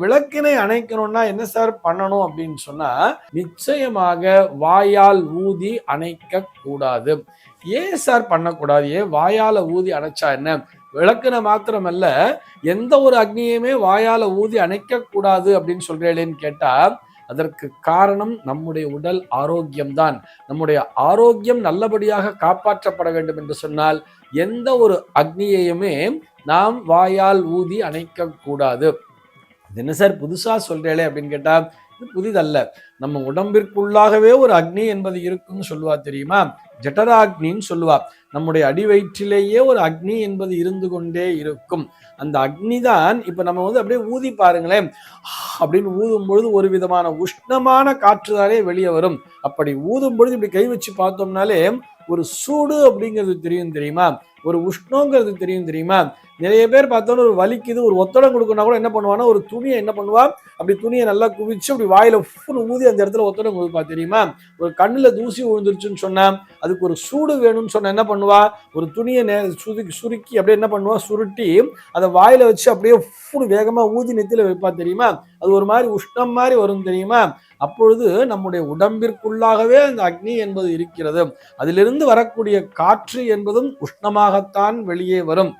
விளக்கினை அணைக்கணும்னா என்ன சார் பண்ணணும் அப்படின்னு சொன்னா நிச்சயமாக வாயால் ஊதி அணைக்க கூடாது. ஏன் சார் பண்ணக்கூடாது? ஏன் வாயால ஊதி அணைச்சா என்ன? விளக்குன மாத்திரமல்ல எந்த ஒரு அக்னியுமே வாயால ஊதி அணைக்க கூடாது அப்படின்னு சொல்றேன்னு கேட்டா அதற்கு காரணம் நம்முடைய உடல் ஆரோக்கியம்தான். நம்முடைய ஆரோக்கியம் நல்லபடியாக காப்பாற்றப்பட வேண்டும் என்று சொன்னால் எந்த ஒரு அக்னியையுமே நாம் வாயால் ஊதி அணைக்க கூடாது. என்ன சார் புதுசாக சொல்றேளே அப்படின்னு கேட்டால் இது புதிதல்ல. நம்ம உடம்பிற்குள்ளாகவே ஒரு அக்னி என்பது இருக்குன்னு சொல்லுவா தெரியுமா? ஜட்டராக்னின்னு சொல்லுவா. நம்முடைய அடிவயிற்றிலேயே ஒரு அக்னி என்பது இருந்து கொண்டே இருக்கும். அந்த அக்னி தான் இப்போ நம்ம வந்து அப்படியே ஊதி பாருங்களேன். அப்படின்னு ஊதும் பொழுது ஒரு விதமான உஷ்ணமான காற்று தானே வெளியே வரும். அப்படி ஊதும் பொழுது இப்படி கை வச்சு பார்த்தோம்னாலே ஒரு சூடு அப்படிங்கிறது தெரியும் தெரியுமா? ஒரு உஷ்ணங்கிறது தெரியும் தெரியுமா? நிறைய பேர் பார்த்தோன்னு ஒரு வலிக்குது ஒரு ஒத்தடம் கொடுக்கணும்னா கூட என்ன பண்ணுவான்னா ஒரு துணியை என்ன பண்ணுவா? அப்படி துணியை நல்லா குவிச்சு அப்படி வாயில ஃபுல் ஊதி அந்த இடத்துல ஒத்தடம் கொடுப்பா தெரியுமா? ஒரு கண்ணில் தூசி விழுந்துருச்சுன்னு சொன்னா அதுக்கு ஒரு சூடு வேணும்னு சொன்னால் என்ன பண்ணுவா? ஒரு துணியை நே சுருக்கி சுருக்கி அப்படியே என்ன பண்ணுவா? சுருட்டி அதை வாயில வச்சு அப்படியே ஃபுல் வேகமாக ஊதி நெத்தியில் வைப்பா தெரியுமா? அது ஒரு மாதிரி உஷ்ணம் மாதிரி வரும் தெரியுமா? அப்பொழுது நம்முடைய உடம்பிற்குள்ளாகவே அந்த அக்னி என்பது இருக்கிறது. அதிலிருந்து வரக்கூடிய காற்று என்பதும் உஷ்ணமாகத்தான் வெளியே வரும்.